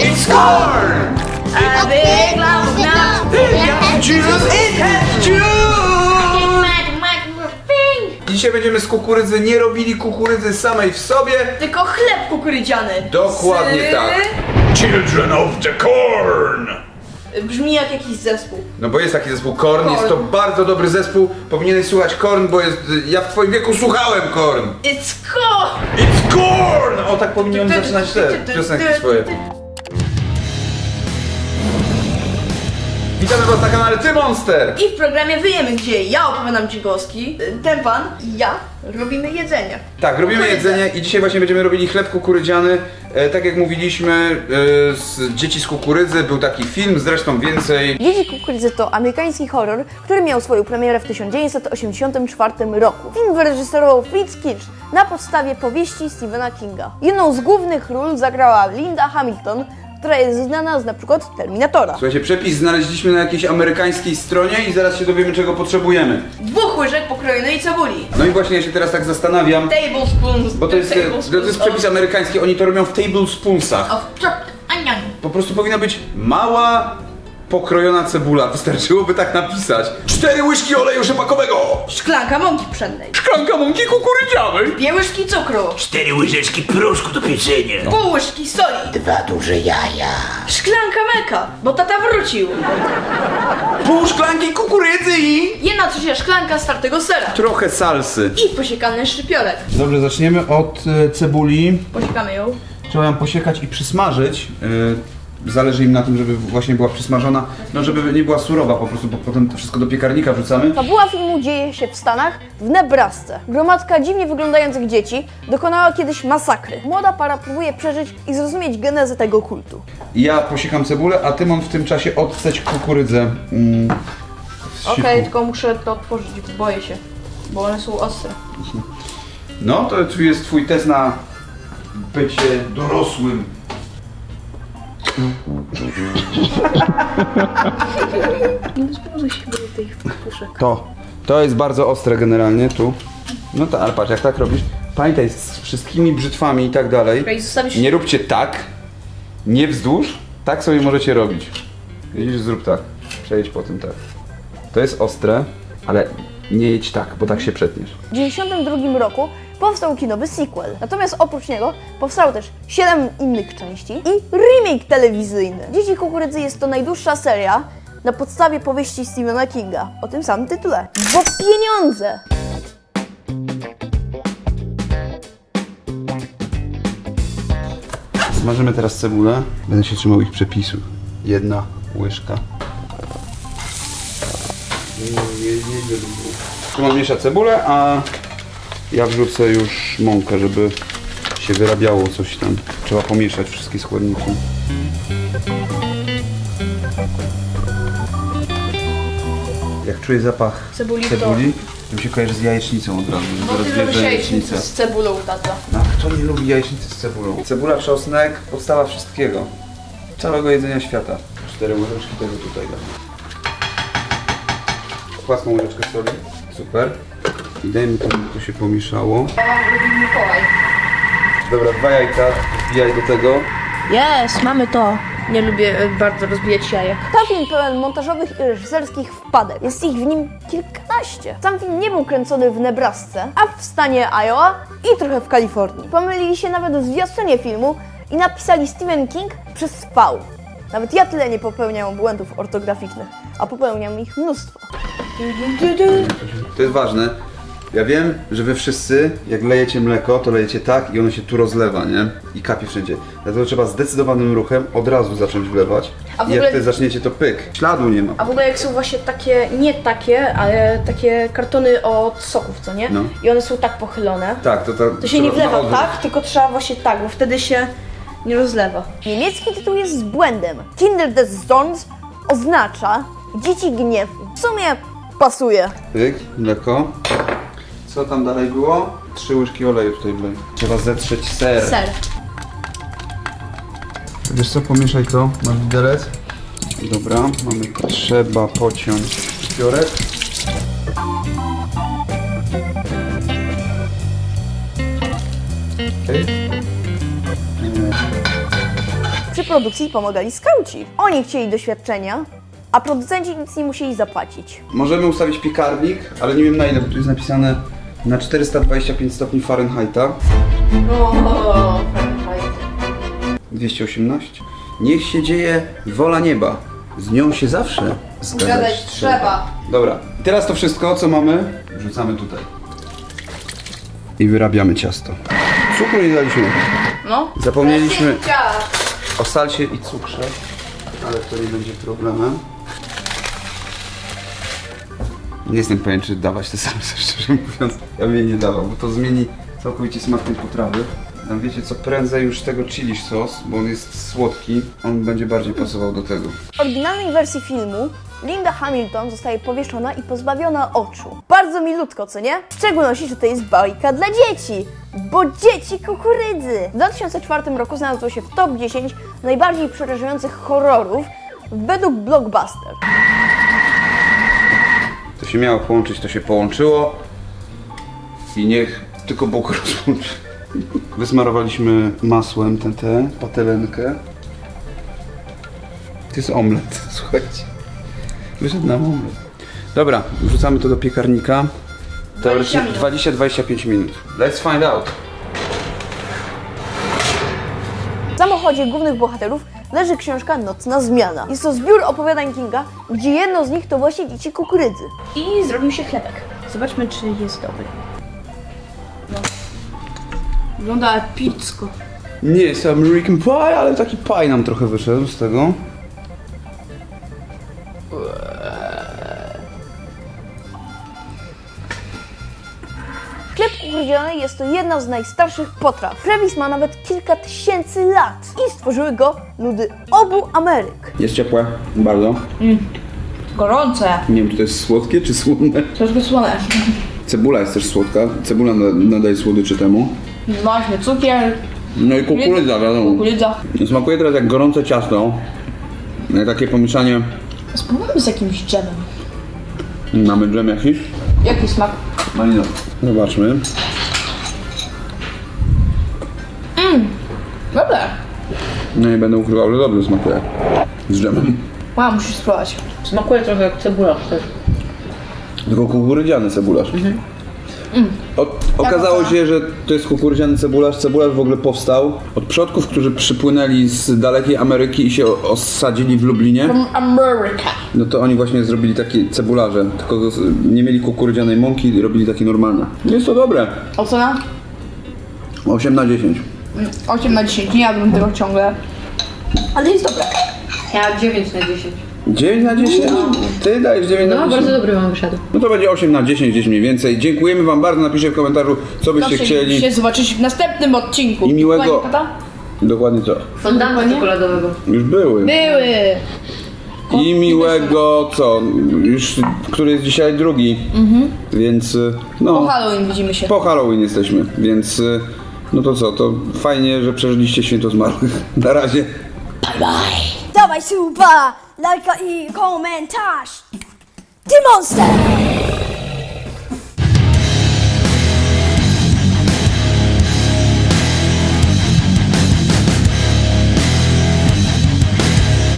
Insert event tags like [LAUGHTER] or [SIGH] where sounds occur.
It's corn! A big lump now. Yeah, juice, it has juice! Mad, mad, thing. Dzisiaj będziemy z kukurydzy nie robili kukurydzy samej w sobie. Tylko chleb kukurydziany. Dokładnie Z- tak. Children of the corn! Brzmi jak jakiś zespół. No bo jest taki zespół Korn, jest to Korn. bardzo dobry zespół. Powinieneś słuchać Korn, bo jest. Ja w twoim wieku słuchałem Korn. It's cool. It's Korn! O tak powinien zaczynać te piosenki swoje. Witamy was na kanale Ty Monster! I w programie Wyjemy, gdzie ja opowiadam ci głoski, ten pan i ja robimy jedzenie. Tak, robimy jedzenie i dzisiaj właśnie będziemy robili chleb kukurydziany. E, tak jak mówiliśmy, e, z Dzieci z kukurydzy był taki film, zresztą więcej. Dzieci Kukurydzy to amerykański horror, który miał swoją premierę w 1984 roku. Film wyreżyserował Fritz Kirsch na podstawie powieści Stephena Kinga. Jedną z głównych ról zagrała Linda Hamilton, która jest znana z na przykład Terminatora. Słuchajcie, przepis znaleźliśmy na jakiejś amerykańskiej stronie i zaraz się dowiemy czego potrzebujemy. Dwóch łyżek pokrojonej cebuli. No i właśnie ja się teraz tak zastanawiam, Tablespoons. bo to jest, e, to jest przepis amerykański, oni to robią w tablespoonsach. Of chopped onion. Po prostu powinna być mała, pokrojona cebula. Wystarczyłoby tak napisać. Cztery łyżki oleju rzepakowego! Szklanka mąki pszennej. Szklanka mąki kukurydzianej! Dwie łyżki cukru. Cztery łyżeczki proszku do pieczenia. Pół łyżki soli. Dwa duże jaja. Szklanka mleka, bo tata wrócił. Pół szklanki kukurydzy i... Jedna trzecia szklanka startego sera. Trochę salsy. I posiekany szczypiorek. Dobrze, zaczniemy od e, cebuli. Posiekamy ją. Trzeba ją posiekać i przysmażyć. E, Zależy im na tym, żeby właśnie była przysmażona, no żeby nie była surowa po prostu, bo potem to wszystko do piekarnika wrzucamy. Fabuła filmu dzieje się w Stanach, w Nebrasce. Gromadka dziwnie wyglądających dzieci dokonała kiedyś masakry. Młoda para próbuje przeżyć i zrozumieć genezę tego kultu. Ja posiekam cebulę, a Tymon w tym czasie odceć kukurydzę. Mm, Okej, siku. tylko muszę to otworzyć, boję się. Bo one są ostre. No, to tu jest twój test na bycie dorosłym. Nie spróbuj się boję tych puszek. To. To jest bardzo ostre generalnie tu. No to, ale patrz, jak tak robisz. Pamiętaj, z wszystkimi brzytwami i tak dalej. Zostawisz... Nie róbcie tak, nie wzdłuż, tak sobie możecie robić. Widzisz, zrób tak. Przejdź po tym tak. To jest ostre, ale nie jedź tak, bo tak się przetniesz. W 1992 roku powstał kinowy sequel. Natomiast oprócz niego powstało też 7 innych części i remake telewizyjny. Dzieci Kukurydzy jest to najdłuższa seria na podstawie powieści Stephena Kinga o tym samym tytule. Bo pieniądze! Smażymy teraz cebulę. Będę się trzymał ich przepisów. Jedna łyżka. Szymon miesza cebulę, a ja wrzucę już mąkę, żeby się wyrabiało coś tam. Trzeba pomieszać wszystkie składniki. Jak czuję zapach Cebuli, to- cebuli to mi się kojarzy z jajecznicą od razu. Bo Zaraz jajecznica. jajecznicę z cebulą, tata. A kto nie lubi jajecznicy z cebulą? Cebula, czosnek, podstawa wszystkiego. Całego jedzenia świata. Cztery łyżeczki tego tutaj dam. Płaską łyżeczkę soli. Super. I dajmy to, żeby to się pomieszało. Mikołaj. Dobra, dwa jajka wbijaj do tego. Jest, mamy to. Nie lubię e, bardzo rozbijać jajek. To film pełen montażowych i reżyserskich wpadek. Jest ich w nim kilkanaście. Sam film nie był kręcony w Nebrasce, a w stanie Iowa i trochę w Kalifornii. Pomylili się nawet w zwiastunie filmu i napisali Stephen King przez V. Nawet ja tyle nie popełniam błędów ortograficznych, a popełniam ich mnóstwo. To jest ważne. Ja wiem, że wy wszyscy, jak lejecie mleko, to lejecie tak i ono się tu rozlewa, nie? I kapie wszędzie. Dlatego trzeba zdecydowanym ruchem od razu zacząć wlewać. A w I jak ogóle- ty zaczniecie, to pyk. Śladu nie ma. A w ogóle jak są właśnie takie, nie takie, ale takie kartony od soków, co nie? No. I one są tak pochylone. Tak, to, to, To się nie wlewa tak, tylko trzeba właśnie tak, bo wtedy się nie rozlewa. Niemiecki tytuł jest z błędem. Kinder des Zorns oznacza dzieci gniewu. W sumie pasuje. Pyk, mleko. Co tam dalej było? Trzy łyżki oleju tutaj wlej. Trzeba zetrzeć ser. Ser. Wiesz co, pomieszaj to, masz widelec. Dobra, mamy, trzeba pociąć szpiorek. Okej. przy produkcji pomagali skauci. Oni chcieli doświadczenia, a producenci nic nie musieli zapłacić. Możemy ustawić piekarnik, ale nie wiem na ile, bo tu jest napisane na 425 stopni Fahrenheita. O, 218. Niech się dzieje wola nieba. Z nią się zawsze zgadzać, Zgadzać trzeba. Dobra. I teraz to wszystko, co mamy, wrzucamy tutaj. I wyrabiamy ciasto. Cukru nie daliśmy. No. Zapomnieliśmy Piosenka. o salsie i cukrze, ale to nie będzie problemem. Nie jestem pewien, czy dawać te salsy, [LAUGHS] szczerze mówiąc. Ja bym jej nie dawał, bo to zmieni całkowicie smak tej potrawy. Tam wiecie co, prędzej już tego chili sos, bo on jest słodki, on będzie bardziej pasował do tego. W oryginalnej wersji filmu Linda Hamilton zostaje powieszona i pozbawiona oczu. Bardzo milutko, co nie? W szczególności, że to jest bajka dla dzieci, bo dzieci kukurydzy. W 2004 roku znalazło się w top 10 najbardziej przerażających horrorów według Blockbuster. Się miało połączyć, to się połączyło i niech tylko Bóg rozłączy. Wysmarowaliśmy masłem tę tę patelenkę. To jest omlet, [LAUGHS] słuchajcie. Wyszedł nam omlet. Dobra, wrzucamy to do piekarnika. 20 minut. 20-25 minut. Let's find out. W samochodzie głównych bohaterów leży książka Nocna Zmiana. Jest to zbiór opowiadań Kinga, gdzie jedno z nich to właśnie dzieci kukurydzy. I zrobił się chlebek. Zobaczmy, czy jest dobry. No. Wygląda epicko. Nie jest American Pie, ale taki pie nam trochę wyszedł z tego. Chleb kukurydziany jest to jedna z najstarszych potraw. Przepis ma nawet kilka tysięcy lat i stworzyły go ludy obu Ameryk. Jest ciepłe, bardzo. Gorące. Nie wiem, czy to jest słodkie, czy słone. Troszkę słone. Cebula jest też słodka. Cebula na- nadaje słodyczy temu. Właśnie, cukier, No i kukurydza, wiadomo. kukurydza. Smakuje teraz jak gorące ciasto. Jak takie pomieszanie. Spróbujmy z jakimś dżemem. Mamy dżem jakiś? Jaki smak? Malinowy. Zobaczmy. Dobre. No nie będę ukrywał, że dobrze smakuje. Z dżemem. Wow, musisz spróbować. Smakuje trochę jak cebula też. Tylko kukurydziany cebularz. O, okazało się, że to jest kukurydziany cebularz. Cebularz w ogóle powstał od przodków, którzy przypłynęli z dalekiej Ameryki i się osadzili w Lublinie. America. No to oni właśnie zrobili takie cebularze, tylko nie mieli kukurydzianej mąki, robili takie normalne. Jest to dobre. Ocena? 8 na 10. 8 na 10. Nie jadłbym tego ciągle. Ale jest dobre. Ja 9 na 10. 9 na 10? Ty dajesz 9 na No, 10? bardzo dobry wam wyszedł. No to będzie 8 na 10, gdzieś mniej więcej. Dziękujemy wam bardzo, napiszcie w komentarzu, co byście Proszę chcieli. się zobaczyć w następnym odcinku. I miłego- Pani Kata? Dokładnie co? Fondanta czekoladowego. Już były. Były. I miłego co? Już, który jest dzisiaj drugi. Więc y, no. Po Halloween widzimy się. Po Halloween jesteśmy, więc y, no to co, to fajnie, że przeżyliście święto zmarłych. [LAUGHS] Na razie. Dawaj suba, lajka i komentarz. Ty monster!